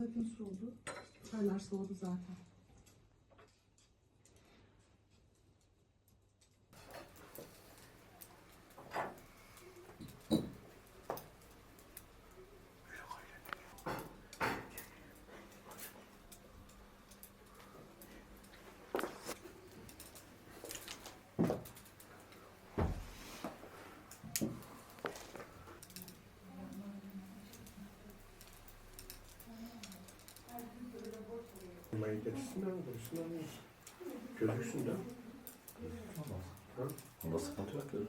Zaten soğudu. Çaylar soğudu zaten. Getirsinler mi? Konuşsunlar mı? Gözüksün de. Onda sıkıntı yok görür.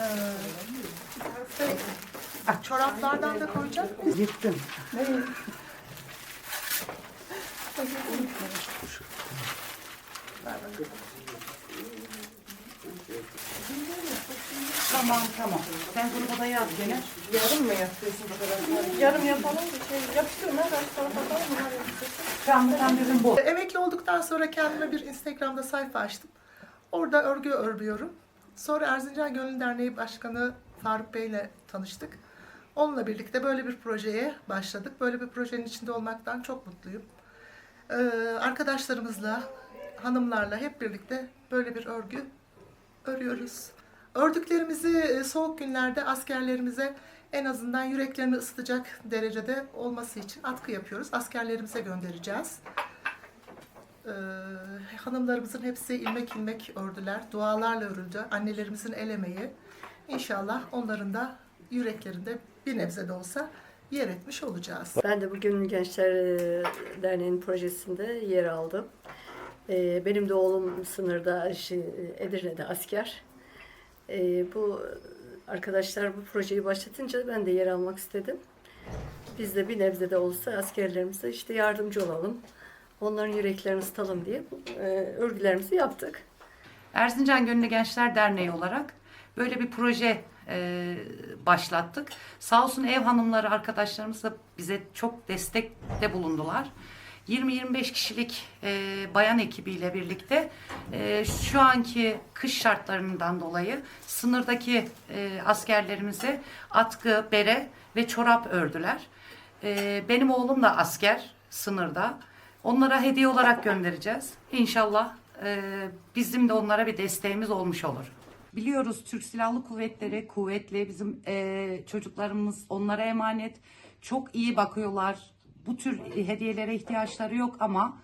Ee, çoraplardan da koyacak mıyız? Yıktım. Tamam tamam. Sen gruba da yaz gene. Yarım mı yapıyorsun bu kadar? Yarım yapalım şey yapıştırma. Ben sonra bakalım. Tamam sen bizim bu. Emekli olduktan sonra kendime bir Instagram'da sayfa açtım. Orada örgü örüyorum. Sonra Erzincan Gönül Derneği Başkanı Faruk Bey ile tanıştık. Onunla birlikte böyle bir projeye başladık. Böyle bir projenin içinde olmaktan çok mutluyum. Ee, arkadaşlarımızla, hanımlarla hep birlikte böyle bir örgü örüyoruz. Ördüklerimizi e, soğuk günlerde askerlerimize en azından yüreklerini ısıtacak derecede olması için atkı yapıyoruz. Askerlerimize göndereceğiz. Ee, hanımlarımızın hepsi ilmek ilmek ördüler. Dualarla örüldü. Annelerimizin el emeği. İnşallah onların da yüreklerinde bir nebze de olsa yer etmiş olacağız. Ben de bugün Gençler e, Derneği'nin projesinde yer aldım. E, Benim de oğlum sınırda, şey, Edirne'de asker. E, Bu arkadaşlar bu projeyi başlatınca ben de yer almak istedim. Biz de bir nebze de olsa askerlerimize işte yardımcı olalım. Onların yüreklerini ısıtalım diye e, örgülerimizi yaptık. Erzincan Gönüllü Gençler Derneği olarak böyle bir proje e, başlattık. Sağ olsun ev hanımları arkadaşlarımız da bize çok destekte bulundular. 20-25 kişilik e, bayan ekibiyle birlikte e, şu anki kış şartlarından dolayı sınırdaki e, askerlerimize atkı, bere ve çorap ördüler. E, benim oğlum da asker sınırda. Onlara hediye olarak göndereceğiz. İnşallah e, bizim de onlara bir desteğimiz olmuş olur. Biliyoruz Türk Silahlı Kuvvetleri kuvvetli. Bizim e, çocuklarımız onlara emanet. Çok iyi bakıyorlar. Bu tür hediyelere ihtiyaçları yok ama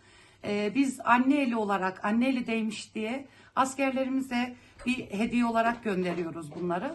e, biz anne eli olarak, anne eli değmiş diye askerlerimize bir hediye olarak gönderiyoruz bunları.